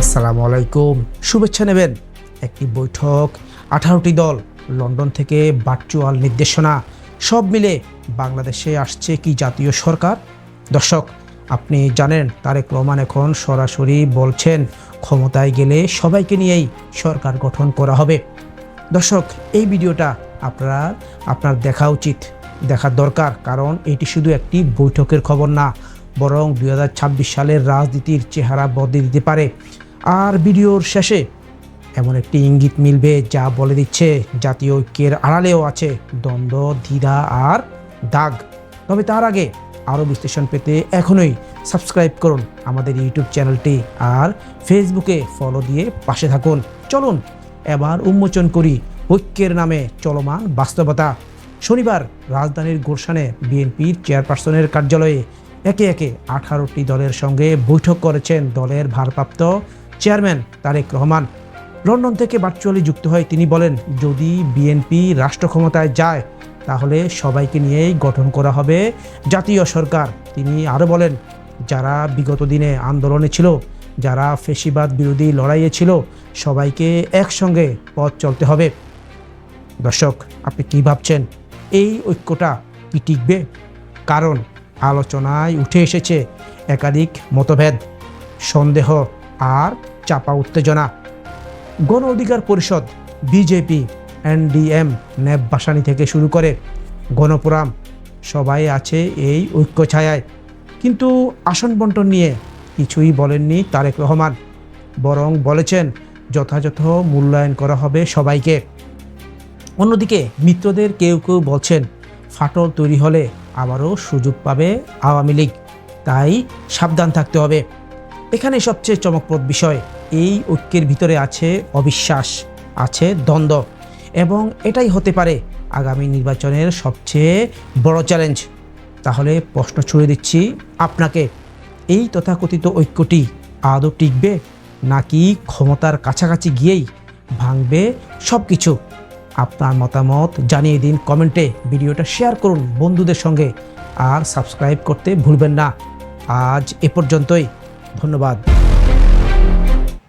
আসসালামু আলাইকুম। শুভেচ্ছা নেবেন একটি বৈঠক, আঠারোটি দল, লন্ডন থেকে ভার্চুয়াল নির্দেশনা, সব মিলে বাংলাদেশে আসছে কি জাতীয় সরকার? দর্শক, আপনি জানেন তারেক রহমান এখন সরাসরি বলছেন, ক্ষমতায় গেলে সবাইকে নিয়েই সরকার গঠন করা হবে। দর্শক, এই ভিডিওটা আপনার আপনার দেখা উচিত, দেখার দরকার, কারণ এটি শুধু একটি বৈঠকের খবর না, বরং দুই হাজার ছাব্বিশ সালের রাজনীতির চেহারা বদলে দিতে পারে। আর ভিডিওর শেষে এমন একটি ইঙ্গিত মিলবে যা বলে দিচ্ছে, জাতীয় ঐক্যের আড়ালেও আছে দ্বন্দ্ব, দ্বিধা আর দাগ। তবে তার আগে আরও বিশ্লেষণ পেতে এখনই সাবস্ক্রাইব করুন আমাদের ইউটিউব চ্যানেলটি আর ফেসবুকে ফলো দিয়ে পাশে থাকুন। চলুন, এবার উন্মোচন করি ঐক্যের নামে চলমান বাস্তবতা। শনিবার রাজধানীর গুলশানে বিএনপির চেয়ারপারসনের কার্যালয়ে একে একে আঠারোটি দলের সঙ্গে বৈঠক করেছেন দলের ভারপ্রাপ্ত চেয়ারম্যান তারেক রহমান। লন্ডন থেকে ভার্চুয়ালি যুক্ত হয়ে তিনি বলেন, যদি বিএনপি রাষ্ট্র ক্ষমতায় যায়, তাহলে সবাইকে নিয়েই গঠন করা হবে জাতীয় সরকার। তিনি আরও বলেন, যারা বিগত দিনে আন্দোলনে ছিল, যারা ফেসিবাদ বিরোধী লড়াইয়ে ছিল, সবাইকে একসঙ্গে পথ চলতে হবে। দর্শক, আপনি কি ভাবছেন, এই ঐক্যটা কি টিকবে? কারণ আলোচনায় উঠে এসেছে একাধিক মতভেদ, সন্দেহ আর চাপা উত্তেজনা। গণ অধিকার পরিষদ, বিজেপি, এনডিএম ন্যাব বাসানি থেকে শুরু করে গণপুরাম, সবাই আছে এই ঐক্য ছায়ায়। কিন্তু আসন বন্টন নিয়ে কিছুই বলেননি তারেক রহমান। বরং বলেছেন যথাযথ মূল্যায়ন করা হবে সবাইকে। অন্যদিকে মিত্রদের কেউ কেউ বলছেন, ফাটল তৈরি হলে আবারও সুযোগ পাবে আওয়ামী লীগ। তাই সাবধান থাকতে হবে। এখানে সবচেয়ে চমকপ্রদ বিষয়, এই ঐক্যের ভিতরে আছে অবিশ্বাস, আছে দ্বন্দ্ব এবং এটাই হতে পারে আগামী নির্বাচনের সবচেয়ে বড় চ্যালেঞ্জ তাহলে প্রশ্ন ছুড়ে দিচ্ছি আপনাকে, এই তথাকথিত ঐক্যটি আদৌ টিকবে নাকি ক্ষমতার কাছাকাছি গিয়েই ভাঙবে সব কিছু আপনার মতামত জানিয়ে দিন কমেন্টে, ভিডিওটা শেয়ার করুন বন্ধুদের সঙ্গে আর সাবস্ক্রাইব করতে ভুলবেন না। আজ এ পর্যন্তই। ধন্যবাদ।